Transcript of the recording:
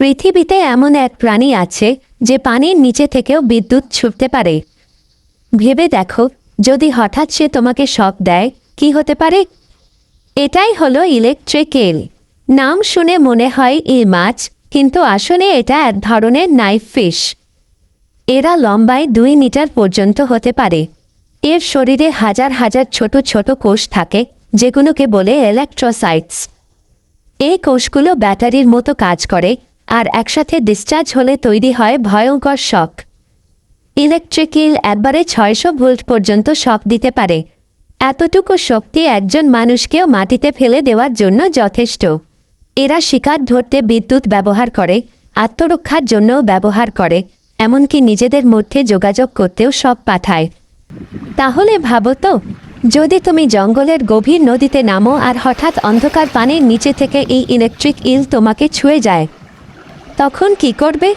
পৃথিবীতে এমন এক প্রাণী আছে যে পানির নিচে থেকেও বিদ্যুৎ ছুটতে পারে। ভেবে দেখো, যদি হঠাৎ সে তোমাকে শক দেয়, কি হতে পারে? এটাই হলো ইলেকট্রিক এল নাম শুনে মনে হয় এই মাছ, কিন্তু আসলে এটা এক ধরনের নাইফ ফিশ। এরা লম্বায় দুই মিটার পর্যন্ত হতে পারে। এর শরীরে হাজার হাজার ছোট ছোট কোষ থাকে, যেগুলোকে বলে ইলেকট্রোসাইটস এই কোষগুলো ব্যাটারির মতো কাজ করে আর একসাথে ডিসচার্জ হলে তৈরি হয় ভয়ঙ্কর শক ইলেকট্রিক্যাল একবারে ছয়শো ভোল্ট পর্যন্ত শক দিতে পারে। এতটুকু শক্তি একজন মানুষকেও মাটিতে ফেলে দেওয়ার জন্য যথেষ্ট। এরা শিকার ধরতে বিদ্যুৎ ব্যবহার করে, আত্মরক্ষার জন্যও ব্যবহার করে, এমনকি নিজেদের মধ্যে যোগাযোগ করতেও সব পাঠায়। তাহলে ভাবো তো, যদি তুমি জঙ্গলের গভীর নদীতে নামো আর হঠাৎ অন্ধকার পানির নিচে থেকে এই ইলেকট্রিক ইল তোমাকে ছুঁয়ে যায় তখন কি করবে?